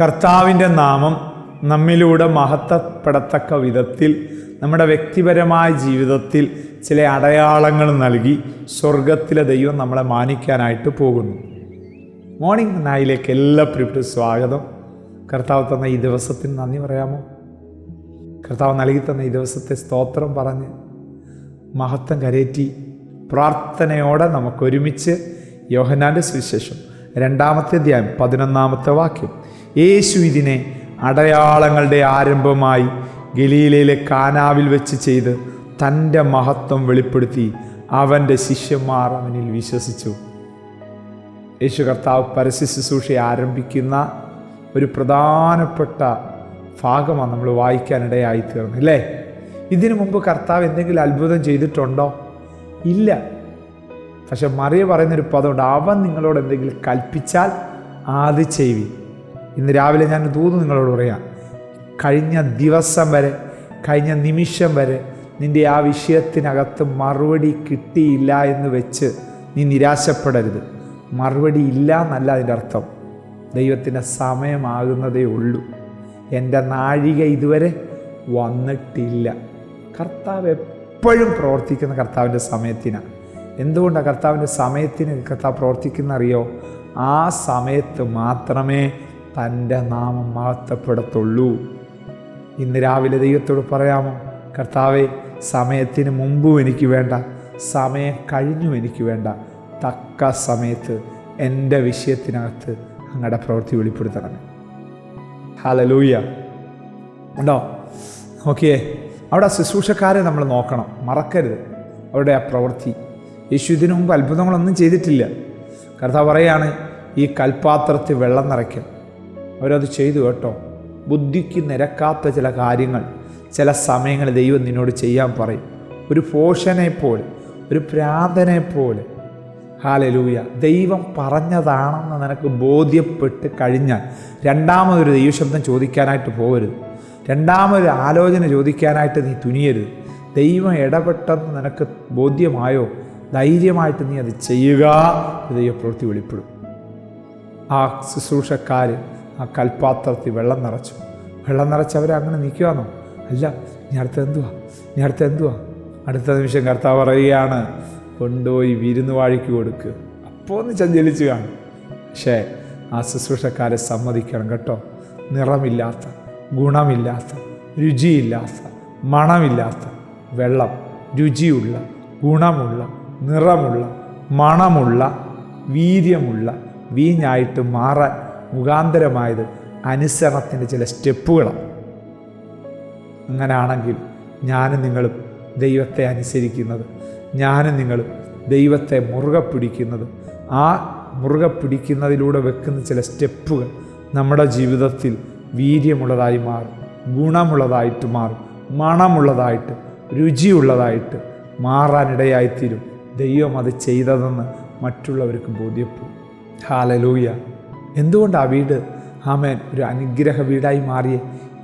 കർത്താവിന്റെ നാമം നമ്മിലൂടെ മഹത്വപ്പെടത്തക്ക വിധത്തിൽ നമ്മുടെ വ്യക്തിപരമായ ജീവിതത്തിൽ ചില അടയാളങ്ങൾ നൽകി സ്വർഗത്തിലെ ദൈവം നമ്മളെ മാനിക്കാനായിട്ട് പോകുന്നു. മോർണിംഗ് നായിലേക്ക് എല്ലാ പ്രിയപ്പെട്ട സ്വാഗതം. കർത്താവ് തന്ന ഈ ദിവസത്തിന് നന്ദി പറയാമോ? കർത്താവ് നൽകി തന്ന ഈ ദിവസത്തെ സ്തോത്രം പറഞ്ഞ് മഹത്വം കരേറ്റി പ്രാർത്ഥനയോടെ നമുക്കൊരുമിച്ച് യോഹനാന്റെ സുവിശേഷം രണ്ടാമത്തെ അധ്യായം പതിനൊന്നാമത്തെ വാക്യം. യേശു ഇതിനെ അടയാളങ്ങളുടെ ആരംഭമായി ഗലീലയിലെ കാനാവിൽ വെച്ച് ചെയ്ത് തന്റെ മഹത്വം വെളിപ്പെടുത്തി അവന്റെ ശിഷ്യന്മാർ അവനിൽ വിശ്വസിച്ചു. യേശു കർത്താവ് പരസ്യ ശുശ്രൂഷ ആരംഭിക്കുന്ന ഒരു പ്രധാനപ്പെട്ട ഭാഗമാണ് നമ്മൾ വായിക്കാനിടയായി തീർന്നത് അല്ലേ? ഇതിനു മുമ്പ് കർത്താവ് എന്തെങ്കിലും അത്ഭുതം ചെയ്തിട്ടുണ്ടോ? ഇല്ല. പക്ഷെ മറിയ പറയുന്നൊരു പദമുണ്ട് അവൻ നിങ്ങളോട് എന്തെങ്കിലും കൽപ്പിച്ചാൽ ആദ്യ ചെയ്വി ഇന്ന് രാവിലെ ഞാൻ തൂന്ന് നിങ്ങളോട് പറയാം. കഴിഞ്ഞ ദിവസം വരെ കഴിഞ്ഞ നിമിഷം വരെ നിന്റെ ആ വിഷയത്തിനകത്ത് മറുപടി കിട്ടിയില്ല എന്ന് വെച്ച് നീ നിരാശപ്പെടരുത്. മറുപടി ഇല്ല എന്നല്ല അതിന്റെ അർത്ഥം. ദൈവത്തിന്റെ സമയമാകുന്നതേ ഉള്ളൂ. എന്റെ നാഴിക ഇതുവരെ വന്നിട്ടില്ല. കർത്താവ് എപ്പോഴും പ്രവർത്തിക്കുന്ന കർത്താവിന്റെ സമയത്തിനാണ് എന്തുകൊണ്ടാണ് കർത്താവിന്റെ സമയത്തിന് കർത്താവ് പ്രവർത്തിക്കുന്ന അറിയോ ആ സമയത്ത് മാത്രമേ തന്റെ നാമം മഹത്വപ്പെടത്തുള്ളൂ. ഇന്ന് രാവിലെ ദൈവത്തോട് പറയാമോ കർത്താവെ സമയത്തിന് മുമ്പും എനിക്ക് വേണ്ട സമയം കഴിഞ്ഞു എനിക്ക് വേണ്ട. തക്ക സമയത്ത് എന്റെ വിഷയത്തിനകത്ത് അങ്ങടെ പ്രവൃത്തി വെളിപ്പെടുത്തണം. ഹലലൂയ ഉണ്ടോ? നോക്കിയേ അവിടെ ശുശ്രൂഷക്കാരെ നമ്മൾ നോക്കണം. മറക്കരുത് അവരുടെ ആ പ്രവൃത്തി. യേശു ഇതിനു മുമ്പ് അത്ഭുതങ്ങളൊന്നും ചെയ്തിട്ടില്ല. കർത്താവ് പറയാണ് ഈ കൽപ്പാത്രത്തിൽ വെള്ളം നിറയ്ക്കും. അവരത് ചെയ്തു കേട്ടോ. ബുദ്ധിക്ക് നിരക്കാത്ത ചില കാര്യങ്ങൾ ചില സമയങ്ങളിൽ ദൈവം നിന്നോട് ചെയ്യാൻ പറയും. ഒരു പോഷനെ പോലെ ഒരു പ്രാന്തനെ പോലെ ഹാലലൂയ. ദൈവം പറഞ്ഞതാണെന്ന് നിനക്ക് ബോധ്യപ്പെട്ട് കഴിഞ്ഞാൽ രണ്ടാമതൊരു ദൈവശബ്ദം ചോദിക്കാനായിട്ട് പോകരുത്. രണ്ടാമതൊരു ആലോചന ചോദിക്കാനായിട്ട് നീ തുനിയരുത്. ദൈവം ഇടപെട്ടെന്ന് നിനക്ക് ബോധ്യമായോ? ധൈര്യമായിട്ട് നീ അത് ചെയ്യുക ദൈവപ്രവൃത്തി വെളിപ്പെടും. ആ ശുശ്രൂഷക്കാർ ആ കൽപ്പാത്രത്തിൽ വെള്ളം നിറച്ചു. വെള്ളം നിറച്ച് അങ്ങനെ നിൽക്കുവാന്നോ? അല്ല ഇനി അടുത്ത എന്തുവാ? ഇനി അടുത്ത എന്തുവാ? അടുത്ത നിമിഷം കർത്താവ് പറയുകയാണ് കൊണ്ടുപോയി വിരുന്ന് വാഴിക്ക് കൊടുക്ക്. അപ്പോൾ ഒന്ന് ചഞ്ചലിച്ചു കാണും. പക്ഷേ ആ ശുശ്രൂഷക്കാരെ സമ്മതിക്കണം കേട്ടോ. നിറമില്ലാത്ത ഗുണമില്ലാത്ത രുചിയില്ലാത്ത മണമില്ലാത്ത വെള്ളം രുചിയുള്ള ഗുണമുള്ള നിറമുള്ള മണമുള്ള വീര്യമുള്ള വീഞ്ഞായിട്ട് മാറാൻ മുഖാന്തരമായത് അനുസരണത്തിന്റെ ചില സ്റ്റെപ്പുകളാണ് അങ്ങനെയാണെങ്കിൽ ഞാനും നിങ്ങളും ദൈവത്തെ അനുസരിക്കുന്നത് ഞാനും നിങ്ങളും ദൈവത്തെ മുറുകെ പിടിക്കുന്നത് ആ മുറുകെ പിടിക്കുന്നതിലൂടെ വെക്കുന്ന ചില സ്റ്റെപ്പുകൾ നമ്മുടെ ജീവിതത്തിൽ വീര്യമുള്ളതായി മാറും ഗുണമുള്ളതായിട്ട് മാറും മണമുള്ളതായിട്ട് രുചിയുള്ളതായിട്ട് മാറാനിടയായിത്തീരും ദൈവം അത് ചെയ്തതെന്ന് മറ്റുള്ളവർക്ക് ബോധ്യപ്പെടും. ഹാലലൂയ. എന്തുകൊണ്ട് ആ വീട്? ആമേൻ. ഒരു അനുഗ്രഹ വീടായി മാറിയേ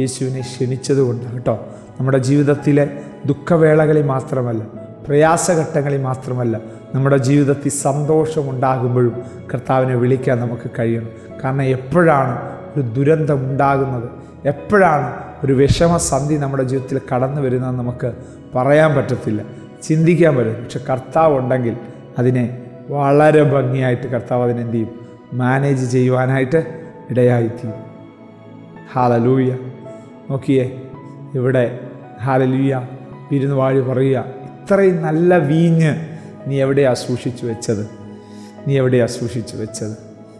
യേശുവിനെ ക്ഷണിച്ചതുകൊണ്ട് കേട്ടോ. നമ്മുടെ ജീവിതത്തിലെ ദുഃഖവേളകളിൽ മാത്രമല്ല പ്രയാസഘട്ടങ്ങളിൽ മാത്രമല്ല നമ്മുടെ ജീവിതത്തിൽ സന്തോഷം ഉണ്ടാകുമ്പോഴും കർത്താവിനെ വിളിക്കാൻ നമുക്ക് കഴിയണം. കാരണം എപ്പോഴാണ് ഒരു ദുരന്തം ഉണ്ടാകുന്നത്? എപ്പോഴാണ് ഒരു വിഷമസന്ധി നമ്മുടെ ജീവിതത്തിൽ കടന്നു വരുന്നതെന്ന് നമുക്ക് പറയാൻ പറ്റത്തില്ല. ചിന്തിക്കാൻ പറ്റും പക്ഷെ കർത്താവ് ഉണ്ടെങ്കിൽ അതിനെ വളരെ ഭംഗിയായിട്ട് കർത്താവ് അതിനെന്ത് ചെയ്യും? മാനേജ് ചെയ്യുവാനായിട്ട് ഇടയായിത്തീരും. ഹാലലൂയ. നോക്കിയേ ഇവിടെ ഹാലലൂയ വിരുന്നുവാഴി പറയുക ഇത്രയും നല്ല വീഞ്ഞ് നീ എവിടെയാണ് സൂക്ഷിച്ചു വെച്ചത്? നീ എവിടെയാണ് സൂക്ഷിച്ചു വെച്ചത്?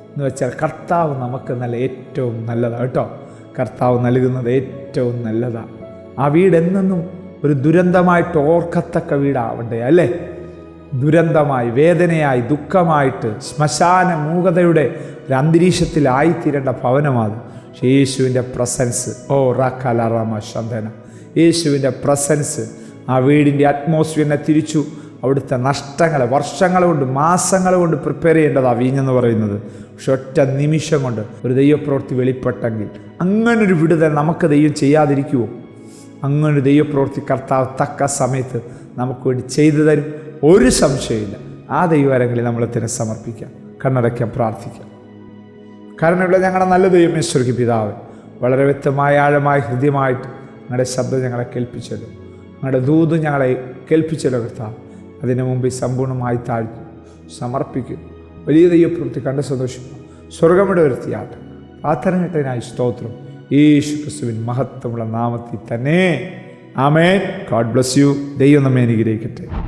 എന്ന് വെച്ചാൽ കർത്താവ് നമുക്ക് നല്ല ഏറ്റവും നല്ലതാണ് കേട്ടോ? കർത്താവ് നൽകുന്നത് ഏറ്റവും നല്ലതാണ് ആ വീട് എന്നെന്നും ഒരു ദുരന്തമായിട്ട് ഓർക്കത്തക്ക വീടാവണ്ടേ അല്ലേ? ദുരന്തമായി വേദനയായി ദുഃഖമായിട്ട് ശ്മശാന മൂകതയുടെ ഒരു അന്തരീക്ഷത്തിലായിത്തീരേണ്ട ഭവനമാണ് യേശുവിന്റെ പ്രസൻസ് ഓ റാക്കാലാറാമ ശന്തന. യേശുവിന്റെ പ്രസൻസ് ആ വീടിന്റെ അറ്റ്മോസ്ഫിയറിനെ തിരിച്ചു. അവിടുത്തെ നഷ്ടങ്ങളെ വർഷങ്ങൾ കൊണ്ട് മാസങ്ങൾ കൊണ്ട് പ്രിപ്പയർ ചെയ്യേണ്ടതാ വീഞ്ഞെന്ന് പറയുന്നത്. പക്ഷെ ഒറ്റ നിമിഷം കൊണ്ട് ഒരു ദൈവപ്രവൃത്തി വെളിപ്പെട്ടെങ്കിൽ അങ്ങനൊരു വിടുതൽ നമുക്ക് ദൈവം ചെയ്യാതിരിക്കുമോ അങ്ങനൊരു ദൈവപ്രവൃത്തി കർത്താവ് തക്ക സമയത്ത് നമുക്ക് വേണ്ടി ചെയ്തു തരും. ഒരു സംശയമില്ല ആ ദൈവാരങ്ങളിൽ നമ്മൾ തന്നെ സമർപ്പിക്കാം കണ്ണടയ്ക്കാം പ്രാർത്ഥിക്കാം. കാരണമുള്ള ഞങ്ങളുടെ നല്ല ദൈവമേ സ്വർഗി പിതാവ്. വളരെ വ്യക്തമായ ആഴമായ ഹൃദ്യമായിട്ട് ഞങ്ങളുടെ ശബ്ദം ഞങ്ങളെ കേൾപ്പിച്ചല്ലോ ഞങ്ങളുടെ ദൂത് ഞങ്ങളെ കേൾപ്പിച്ചല്ലോ കർത്താവ്. അതിനു മുമ്പ് സമ്പൂർണമായി താഴ്ത്തി സമർപ്പിക്കും. വലിയ ദൈവപ്രവൃത്തി കണ്ട് സന്തോഷിക്കും. വരുത്തിയാട്ട് വരുത്തിയാട്ടെ. പ്രാർത്ഥനഘട്ടനായി സ്തോത്രം. യേശു ക്രിസ്തുവിൻ മഹത്വമുള്ള നാമത്തിൽ തന്നെ. ആമേൻ. ഗോഡ് ബ്ലസ് യു ദൈവം നമ്മെ അനുഗ്രഹിക്കട്ടെ.